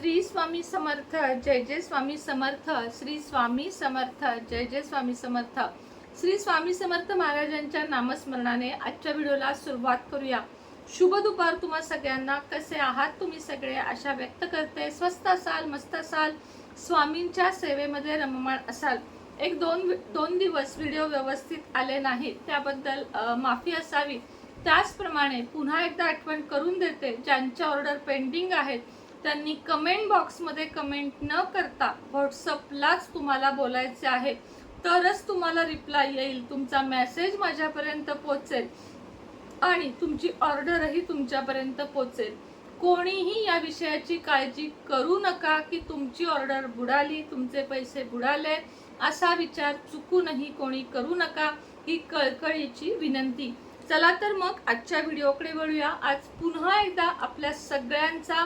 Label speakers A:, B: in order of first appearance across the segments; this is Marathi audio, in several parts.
A: श्री स्वामी समर्थ जय जय स्वामी समर्थ श्री स्वामी समर्थ जय जय स्वामी समर्थ. श्री स्वामी समर्थ महाराजांच्या नामस्मरणाने आजच्या व्हिडिओला सुरुवात करूया. शुभ दुपार तुम्हा सगळ्यांना. कसे आहात तुम्ही सगळे? आशा व्यक्त करते. स्वस्त असाल मस्त असाल स्वामींच्या सेवेमध्ये रममाण असाल. एक दोन दोन दिवस व्हिडिओ व्यवस्थित आले नाही त्याबद्दल माफी असावी. त्याचप्रमाणे पुन्हा एकदा आठवण करून देते ज्यांच्या ऑर्डर पेंडिंग आहेत त्यांनी कमेंट बॉक्समध्ये कमेंट न करता व्हॉट्सअपलाच तुम्हाला बोलायचे आहे. तरच तुम्हाला रिप्लाय येईल. तुमचा मेसेज माझ्यापर्यंत पोचेल आणि तुमची ऑर्डरही तुमच्यापर्यंत पोचेल कोणीही या विषयाची काळजी करू नका की तुमची ऑर्डर बुडाली तुमचे पैसे बुडाले. असा विचार चुकूनही कोणी करू नका ही कळकळीची विनंती. चला तर मग आजच्या व्हिडिओकडे वळूया. आज पुन्हा एकदा आपल्या सगळ्यांचा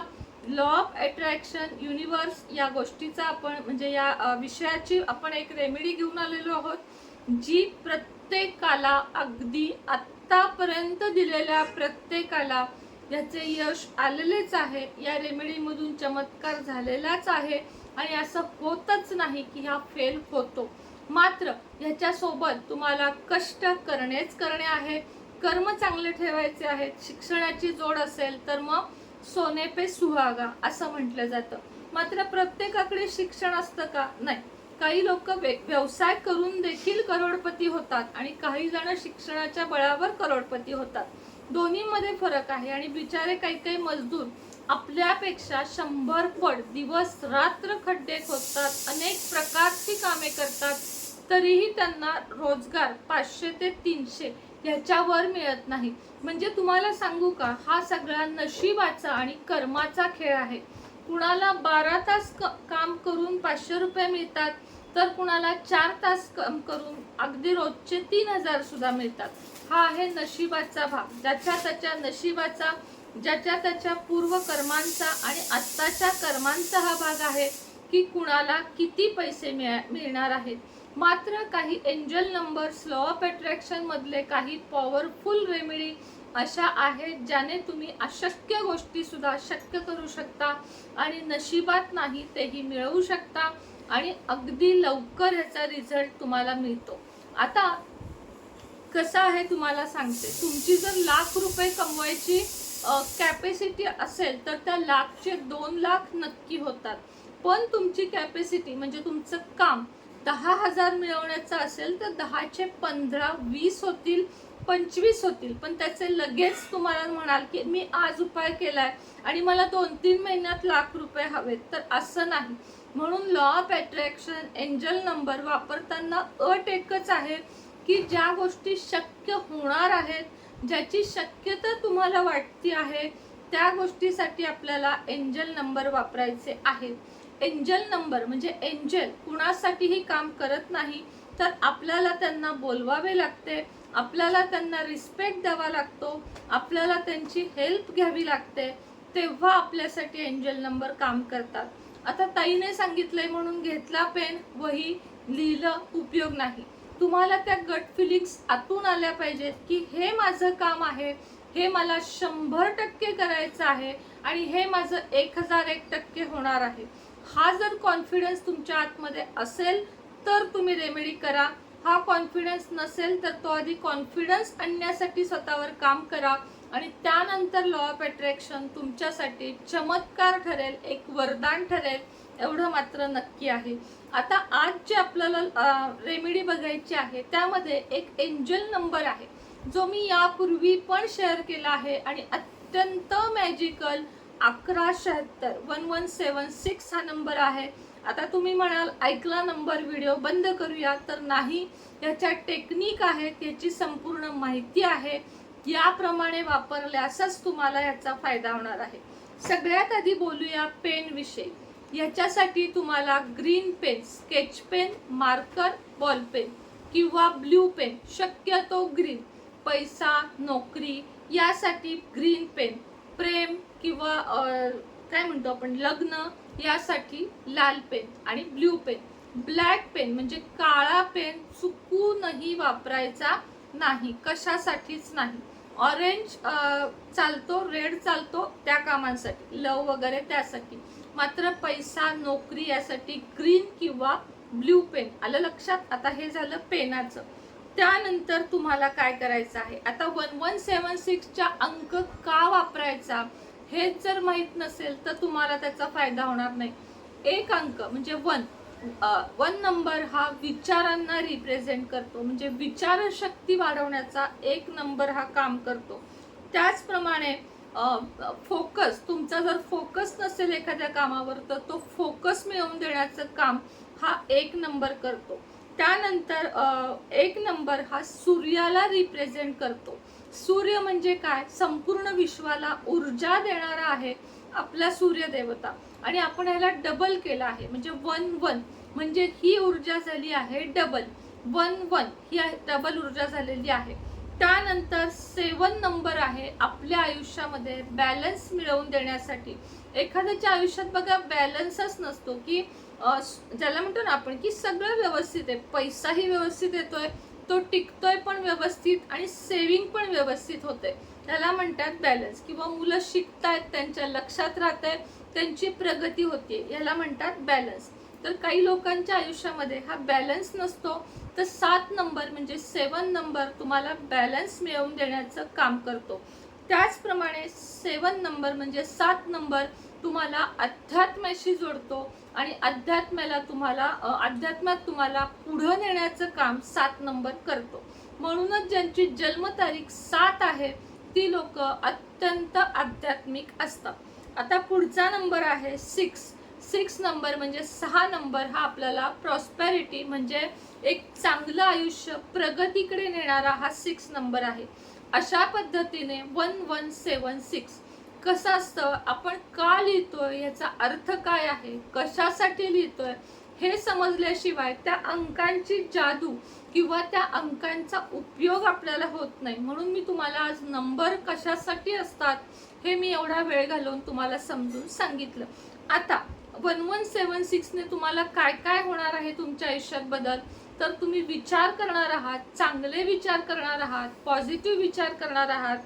A: लॉ ऑफ अट्रॅक्शन युनिवर्स या गोष्टीचा आपण म्हणजे या विषयाची आपण एक रेमेडी घेऊन आलेलो आहोत जी प्रत्येकाला अगदी आत्तापर्यंत दिलेल्या प्रत्येकाला याचे यश आलेलेच आहे. या रेमेडीमधून चमत्कार झालेलाच आहे आणि असं होतच नाही की हा फेल होतो. मात्र ह्याच्यासोबत तुम्हाला कष्ट करणेच करणे आहे. कर्म चांगले ठेवायचे आहेत. शिक्षणाची जोड असेल तर मग सोने पे सुहागा असं म्हटलं जातं. मात्र प्रत्येकाकडे शिक्षण असतं का? नाही. काही लोक व्यवसाय करून देखील करोडपती होतात आणि काही जण शिक्षणाच्या बळावर करोडपती होतात. दोन्हीमध्ये फरक आहे आणि बिचारे काही काही मजदूर आपल्यापेक्षा शंभर पट दिवस रात्र खड्डे खोदतात अनेक प्रकारची कामे करतात तरीही त्यांना रोजगार पाचशे ते तीनशे ह्याच्यावर मिळत नाही. म्हणजे तुम्हाला सांगू का हा सगळा नशिबाचा आणि कर्माचा खेळ आहे. कुणाला बारा तास क- काम करून पाचशे रुपये मिळतात तर कुणाला चार तास काम करून अगदी रोजचे तीन हजार सुद्धा मिळतात. हा आहे नशिबाचा भाग. ज्याच्या त्याच्या नशिबाचा ज्याच्या त्याच्या पूर्व कर्मांचा आणि आत्ताच्या कर्मांचा हा भाग आहे. की कुणाला किती पैसे मिळा- मिळणार आहेत. मात्र काही एंजल नंबर्स लॉ ऑफ अट्रॅक्शनमधले काही पॉवरफुल रेमेडी अशा आहेत ज्याने तुम्ही अशक्य गोष्टी सुद्धा शक्य करू शकता आणि नशिबात नाही तेही मिळवू शकता आणि अगदी लवकर याचा रिझल्ट तुम्हाला मिळतो. आता कसं आहे तुम्हाला सांगते. तुमची जर लाख रुपये कमवायची कॅपॅसिटी असेल तर त्या लाखचे दोन लाख नक्की होतात. पण तुमची कॅपॅसिटी म्हणजे तुमचं काम दहा हजार मिळवण्याचं असेल तर दहाचे पंधरा वीस होतील पंचवीस होतील. पण त्याचे लगेच तुम्हाला म्हणाल की मी आज उपाय केलाय आणि मला दोन तीन महिन्यात लाख रुपये हवेत. तर असं नाही. म्हणून law of attraction angel number वापरताना अट एकच आहे की ज्या गोष्टी शक्य होणार आहेत ज्याची शक्यता तुम्हाला वाटती आहे त्या गोष्टीसाठी आपल्याला एंजल नंबर वापरायचे आहेत. एंजल नंबर म्हणजे एंजल कुणासाठीही काम करत नाही तर आपल्याला त्यांना बोलवावे लागते आपल्याला त्यांना रिस्पेक्ट द्यावा लागतो आपल्याला त्यांची हेल्प घ्यावी लागते तेव्हा आपल्यासाठी एंजल नंबर काम करतात. आता ताईने सांगितलंय म्हणून घेतला पेन वही लिहिलं उपयोग नाही. तुम्हाला त्या गट फिलिंग्स आतून आल्या पाहिजेत की हे माझं काम आहे हे मला शंभर टक्के करायचं आहे आणि हे माझं एक हजार एक टक्के होणार आहे. हा जर कॉन्फिडन्स तुमच्या आतमध्ये असेल तर तुम्ही रेमेडी करा. हा कॉन्फिडन्स नसेल तर तो आधी कॉन्फिडन्स आणण्यासाठी स्वतःवर काम करा. आणि त्यानंतर लॉ ऑफ अट्रॅक्शन तुमच्यासाठी चमत्कार ठरेल एक वरदान ठरेल एवढं मात्र नक्की आहे. आता आज जे आपल्याला रेमेडी बघायची आहे त्यामध्ये एक एंजल नंबर आहे. जो मी यापूर्वी पण शेअर केला आहे आणि अत्यंत मॅजिकल अकरा शहात्तर वन वन सेवन सिक्स हा नंबर आहे. आता तुम्ही म्हणाल ऐकला नंबर व्हिडिओ बंद करूया. तर नाही याच्या टेक्निक आहेत याची संपूर्ण माहिती आहे. याप्रमाणे वापरल्यासच तुम्हाला याचा फायदा होणार आहे. सगळ्यात आधी बोलूया पेन विषयी. याच्यासाठी तुम्हाला green pen sketch pen marker ball pen किंवा ब्ल्यू पेन शक्यतो ग्रीन. पैसा नोकरी यासाठी ग्रीन पेन. प्रेम किंवा काय म्हणतो आपण लग्न यासाठी लाल पेन आणि ब्ल्यू पेन. ब्लॅक पेन म्हणजे काळा पेन चुकूनही वापरायचा नाही कशासाठीच नाही. ऑरेंज चालतो रेड चालतो त्या कामांसाठी लव वगैरे त्यासाठी. मात्र पैसा नोकरी यासाठी ग्रीन किंवा ब्ल्यू पेन. आलं लक्षात? आता हे झालं पेनाचं. त्यानंतर तुम्हाला काय करायचं आहे? आता वन वन सेवन सिक्सचा अंक का वापरायचा? हे जर माहीत नसेल तर तुम्हाला त्याचा फायदा होणार नाही. एक अंक म्हणजे वन वन नंबर हा विचारांना रिप्रेझेंट करतो. म्हणजे विचारशक्ती वाढवण्याचा एक नंबर हा काम करतो. त्याचप्रमाणे फोकस तुमचा जर फोकस नसेल एखाद्या कामावर तर तो फोकस मिळवून देण्याचं काम हा एक नंबर करतो. त्यानंतर एक नंबर हा सूर्याला रिप्रेझेंट करतो. सूर्य म्हणजे काय? संपूर्ण विश्वाला ऊर्जा देणारा आहे आपला सूर्यदेवता. आणि आपण ह्याला डबल केला आहे. म्हणजे वन वन म्हणजे ही ऊर्जा झाली आहे डबल वन वन ही डबल ऊर्जा झालेली आहे. त्यानंतर सेवन नंबर आहे आपल्या आयुष्यामध्ये बॅलन्स मिळवून देण्यासाठी. एखाद्याच्या आयुष्यात बघा बॅलन्सच नसतो की ज्याला म्हणतो ना आपण की सगळं व्यवस्थित आहे. पैसाही व्यवस्थित येतोय तो टिकतोय पण व्यवस्थित आणि सेविंग पण व्यवस्थित होते त्याला म्हणतात बॅलन्स किंवा मुलं शिकतायत त्यांच्या लक्षात राहत आहे त्यांची प्रगती होते याला म्हणतात बॅलन्स तर काही लोकांच्या आयुष्यामध्ये हा बॅलन्स नसतो तर सात नंबर म्हणजे सेवन नंबर तुम्हाला बॅलन्स मिळवून देण्याचं काम करतो. त्याचप्रमाणे सेवन नंबर म्हणजे सात नंबर तुम्हाला अध्यात्माशी जोडतो आणि अध्यात्माला तुम्हाला अध्यात्मात तुम्हाला पुढं नेण्याचं काम सात नंबर करतो. म्हणूनच ज्यांची जन्मतारीख सात आहे ती लोक अत्यंत आध्यात्मिक असतात. आता पुढचा नंबर आहे सिक्स. सिक्स नंबर म्हणजे सहा नंबर हा आपल्याला प्रॉस्पॅरिटी म्हणजे एक चांगलं आयुष्य प्रगतीकडे नेणारा हा सिक्स नंबर आहे. अशा पद्धतीने वन वन सेवन सिक्स कसं असतं? आपण का लिहितोय? याचा अर्थ काय आहे? कशासाठी लिहितोय? हे समजल्याशिवाय त्या अंकांची जादू किंवा त्या अंकांचा उपयोग आपल्याला होत नाही. म्हणून मी तुम्हाला आज नंबर कशासाठी असतात हे मी एवढा वेळ घालवून तुम्हाला समजून सांगितलं. आता वन वन सेवन सिक्सने तुम्हाला काय काय होणार आहे तुमच्या आयुष्यात बदल तर तुम्ही विचार करणार आहात चांगले विचार करणार आहात पॉझिटिव्ह विचार करणार आहात.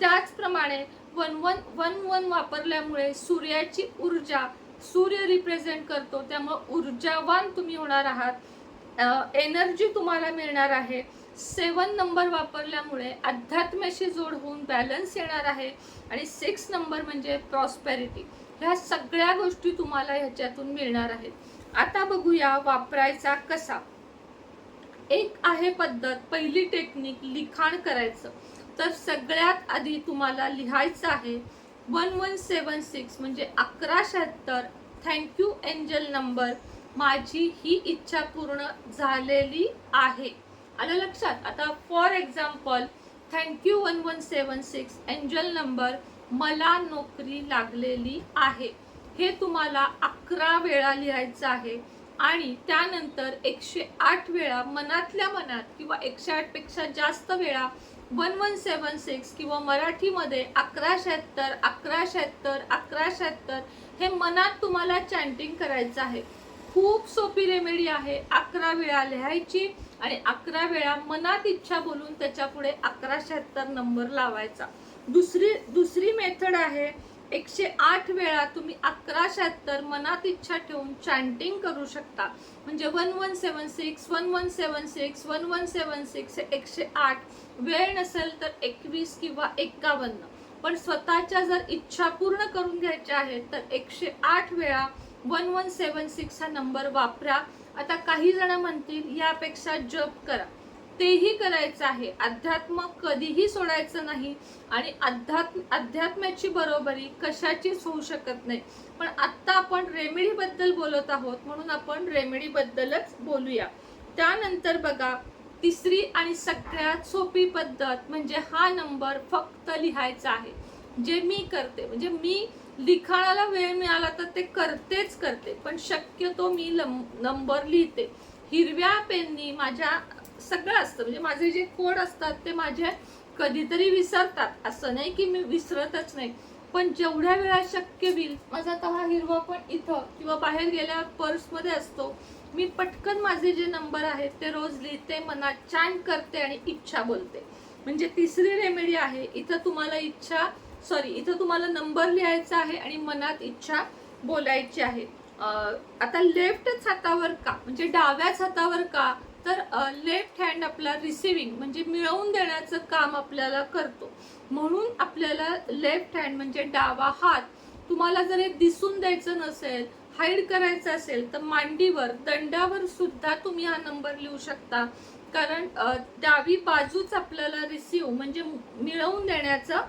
A: त्याचप्रमाणे वन वन वन वन वापरल्यामुळे सूर्याची ऊर्जा सूर्य रिप्रेझेंट करतो. त्यामुळे ऊर्जावान तुम्ही होणार आहात. एनर्जी तुम्हाला मिळणार आहे. सेवन नंबर वापरल्यामुळे अध्यात्माशी जोड होऊन बॅलन्स येणार आहे. आणि सिक्स नंबर म्हणजे प्रॉस्पेरिटी ह्या सगळ्या गोष्टी तुम्हाला ह्याच्यातून मिळणार आहेत. आता बघूया वापरायचा कसा. एक आहे पद्धत पहिली टेक्निक लिखाण करायचं. तर सगळ्यात आधी तुम्हाला लिहायचं आहे वन वन सेवन सिक्स म्हणजे अकरा शहात्तर. थँक्यू एंजल नंबर माझी ही इच्छा पूर्ण झालेली आहे. आलं लक्षात? आता for example thank you one one seven six angel number मला नोकरी लागलेली आहे. हे तुम्हाला अकरा वेळा लिहायचं आहे. आणि त्यानंतर एकशे आठ वेळा मनातल्या मनात किंवा एकशे आठपेक्षा जास्त वेळा वन वन सेवन सिक्स किंवा मराठीमध्ये अकरा शहात्तर अकरा शहात्तर अकरा शहात्तर हे मनात तुम्हाला चॅन्टिंग करायचं आहे. खूप सोपी रेमेडी आहे. अकरा वेळा लिहायची आणि अकरा वेळा मनात इच्छा बोलून त्याच्यापुढे अकरा शहात्तर नंबर लावायचा. दुसरी दुसरी मेथड आहे एकशे आठ वेळा तुम्ही अकरा शहात्तर मनात इच्छा ठेवून चॅन्टिंग करू शकता. म्हणजे one one seven six one one seven six one one seven six एकशे आठ वेळ नसेल तर एकवीस किंवा एक्कावन्न. पण स्वतःच्या जर इच्छा पूर्ण करून घ्यायच्या आहेत तर एकशे आठ वेळा वन वन सेवन सिक्स हा नंबर वापरा. आता काही जण म्हणतील यापेक्षा जप करा. तेही करायचं आहे. अध्यात्म कधीही सोडायचं नाही आणि अध्यात्म अध्यात्माची बरोबरी कशाचीच होऊ शकत नाही. पण आत्ता आपण रेमेडी बद्दल बोलत आहोत म्हणून आपण रेमेडी बद्दलच बोलूया. त्यानंतर बघा तिसरी आणि सगळ्यात सोपी पद्धत म्हणजे हा नंबर फक्त लिहायचा आहे. जे मी करते म्हणजे मी लिखाणाला वेळ मिळाला तर ते करतेच करते पण शक्यतो मी नंबर लिहिते. हिरव्या पेननी माझ्या सगळं असतं म्हणजे माझे जे कोड असतात ते माझे कधीतरी विसरतात. असं नाही की मी विसरतच नाही. पण जेवढ्या वेळा शक्य होईल माझा तर हा हिरवा पण इथं किंवा बाहेर गेल्या पर्समध्ये असतो मी पटकन माझे जे नंबर आहेत ते रोज लिहिते मनात चॅन करते आणि इच्छा बोलते. म्हणजे तिसरी रेमेडी आहे इथं तुम्हाला इच्छा सॉरी इथं तुम्हाला नंबर लिहायचा आहे आणि मनात इच्छा बोलायची आहे. आता लेफ्टच हातावर का? म्हणजे डाव्याच हातावर का? तर लेफ्ट हँड आपला रिसिविंग म्हणजे मिळवून देण्याचं काम आपल्याला करतो. म्हणून आपल्याला लेफ्ट हँड म्हणजे डावा हात. तुम्हाला जर हे दिसून द्यायचं नसेल हाईड करायचं असेल तर मांडीवर दंडावर सुद्धा तुम्ही हा नंबर लिहू शकता. कारण डावी बाजूच आपल्याला रिसिव्ह म्हणजे मिळवून देण्याचं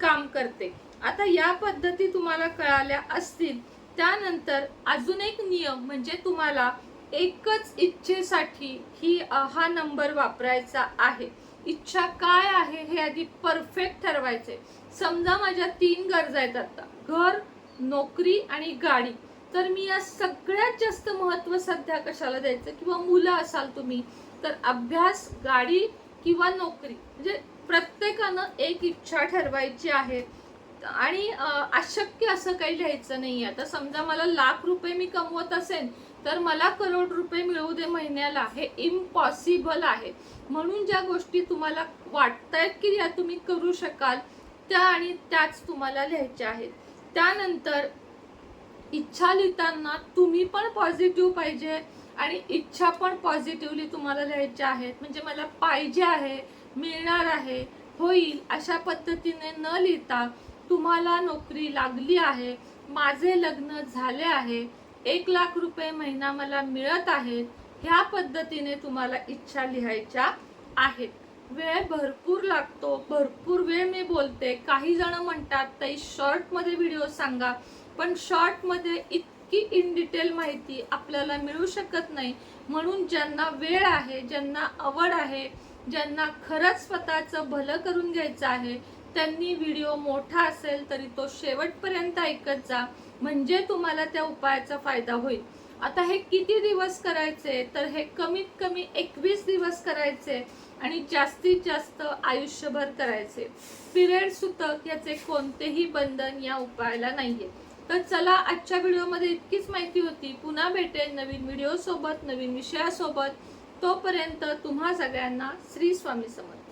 A: काम करते. आता या पद्धती तुम्हाला कळाल्या असतील. त्यानंतर अजून एक नियम म्हणजे तुम्हाला एकच इच्छेसाठी ही हा नंबर वापरायचा आहे. इच्छा काय आहे हे आधी परफेक्ट ठरवायचे. समजा माझ्या तीन गरजा आहेत आता. घर नोकरी आणि गाडी. तर मी या सगळ्यात जास्त महत्त्व सध्या कशाला द्यायचं? किंवा मुलं असाल तुम्ही तर अभ्यास गाडी किंवा नोकरी. म्हणजे प्रत्येकानं एक इच्छा ठरवायची आहे. आणि अशक्य असं काही लिहायचं नाही आता समजा मला लाख रुपये मी कमवत असेल तर मला करोड रुपये मिळवू दे महिन्याला हे इम्पॉसिबल आहे. म्हणून ज्या गोष्टी तुम्हाला वाटतायत की या तुम्ही करू शकाल त्या आणि त्याच तुम्हाला लिहायच्या आहेत. त्यानंतर इच्छा लिहिताना तुम्ही पण पॉझिटिव्ह पाहिजे आणि इच्छा पण पॉझिटिव्हली तुम्हाला लिहायच्या आहेत. म्हणजे मला पाहिजे आहे मिळणार आहे होईल अशा पद्धतीने न लिहिता तुम्हाला नोकरी लागली आहे माझे लग्न झाले आहे एक लाख रुपये महिना मला मिळत आहेत ह्या पद्धतीने तुम्हाला इच्छा लिहायच्या आहेत. वेळ भरपूर लागतो भरपूर वेळ मी बोलते. काही जण म्हणतात ताई शॉर्टमध्ये व्हिडिओ सांगा. पण शॉर्टमध्ये इतकी इन डिटेल माहिती आपल्याला मिळू शकत नाही. म्हणून ज्यांना वेळ आहे ज्यांना आवड आहे ज्यांना खरंच स्वतःचं भलं करून घ्यायचं आहे त्यांनी व्हिडिओ मोठा असेल तरी तो शेवटपर्यंत ऐकत जा. म्हणजे तुम्हाला त्या उपायाचा फायदा होईल. आता हे किती दिवस करायचे? तर हे कमीत कमी एकवीस दिवस करायचे आणि जास्तीत जास्त आयुष्यभर करायचे. पिरियड सुतक याचे कोणतेही बंधन या उपायाला नाहीये. तर चला आजच्या व्हिडिओमध्ये इतकीच माहिती होती. पुन्हा भेटेल नवीन व्हिडिओसोबत नवीन विषयासोबत. तोपर्यंत तुम्हा सगळ्यांना श्री स्वामी समर्थ.